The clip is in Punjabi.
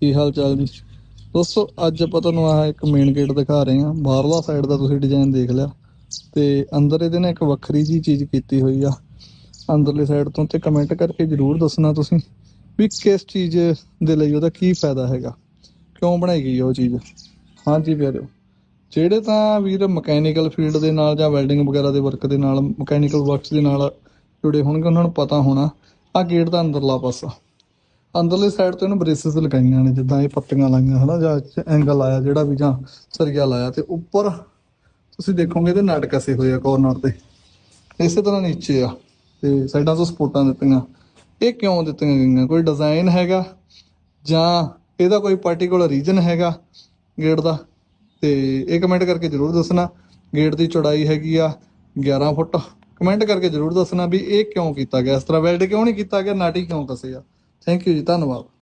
ਕੀ ਹਾਲ ਚਾਲ ਜੀ? ਦੋਸਤੋ, ਅੱਜ ਆਪਾਂ ਤੁਹਾਨੂੰ ਆਹ ਇੱਕ ਮੇਨ ਗੇਟ ਦਿਖਾ ਰਹੇ ਹਾਂ। ਬਾਹਰਲਾ ਸਾਈਡ ਦਾ ਤੁਸੀਂ ਡਿਜ਼ਾਈਨ ਦੇਖ ਲਿਆ। ਤੇ ਅੰਦਰ ਇਹਦੇ ਨੇ ਇੱਕ ਵੱਖਰੀ ਜੀ ਚੀਜ਼ ਕੀਤੀ ਹੋਈ ਆ। ਅੰਦਰਲੀ ਸਾਈਡ ਤੋਂ ਤੇ ਕਮੈਂਟ ਕਰਕੇ ਜਰੂਰ ਦੱਸਣਾ ਤੁਸੀਂ ਵੀ ਕਿਸ ਚੀਜ਼ ਦੇ ਲਈ ਉਹਦਾ ਕੀ ਫਾਇਦਾ ਹੈਗਾ। ਕਿਉਂ ਬਣਾਈ ਗਈ ਉਹ ਚੀਜ਼? ਹਾਂਜੀ ਪਿਆਰਿਓ, ਜਿਹੜੇ ਤਾਂ ਵੀਰ ਮਕੈਨੀਕਲ ਫੀਲਡ ਦੇ ਨਾਲ ਜਾਂ ਵੈਲਡਿੰਗ ਵਗੈਰਾ ਦੇ ਵਰਕ ਦੇ ਨਾਲ ਮਕੈਨੀਕਲ ਵਰਕਸ ਦੇ ਨਾਲ ਜੁੜੇ ਹੋਣਗੇ, ਉਹਨਾਂ ਨੂੰ ਪਤਾ ਹੋਣਾ ਆ ਗੇਟ ਦਾ ਅੰਦਰਲਾ ਪਾਸਾ। ਅੰਦਰਲੇ ਸਾਈਡ ਤੋਂ ਇਹਨੂੰ ਬ੍ਰੇਸਿਸ ਲਗਾਈਆਂ ਨੇ, ਜਿੱਦਾਂ ਇਹ ਪੱਤੀਆਂ ਲਾਈਆਂ, ਹਨਾ, ਜਾਂ ਐਂਗਲ ਆਇਆ ਜਿਹੜਾ ਵੀ, ਜਾਂ ਸਰੀਆ ਲਾਇਆ, ਤੇ ਉੱਪਰ ਤੁਸੀਂ ਦੇਖੋਗੇ ਇਹਦੇ ਨਟ ਕਸੇ ਹੋਏ ਆ ਕੋਰਨਰ ਤੇ। ਇਸੇ ਤਰ੍ਹਾਂ ਨੀਚੇ ਆ, ਤੇ ਸਾਈਡਾਂ ਤੋਂ ਸਪੋਰਟਾਂ ਦਿੱਤੀਆਂ। ਇਹ ਕਿਉਂ ਦਿੱਤੀਆਂ ਗਈਆਂ? ਕੋਈ ਡਿਜ਼ਾਈਨ ਹੈਗਾ? ਜਾਂ ਇਹਦਾ ਕੋਈ ਪਾਰਟਿਕੂਲਰ ਰੀਜਨ ਹੈਗਾ ਗੇਟ ਦਾ? ਤੇ ਇਹ ਕਮੈਂਟ ਕਰਕੇ ਜਰੂਰ ਦੱਸਣਾ। ਗੇਟ ਦੀ ਚੌੜਾਈ ਹੈਗੀ ਆ 11 ਫੁੱਟ। ਕਮੈਂਟ ਕਰਕੇ ਜਰੂਰ ਦੱਸਣਾ ਵੀ ਇਹ ਕਿਉਂ ਕੀਤਾ ਗਿਆ? ਇਸ ਤਰ੍ਹਾਂ ਵੈਲਡ ਕਿਉਂ ਨਹੀਂ ਕੀਤਾ ਗਿਆ? ਨਾਟੀ ਕਿਉਂ ਕਸੇ ਆ? thank you, धन्यवाद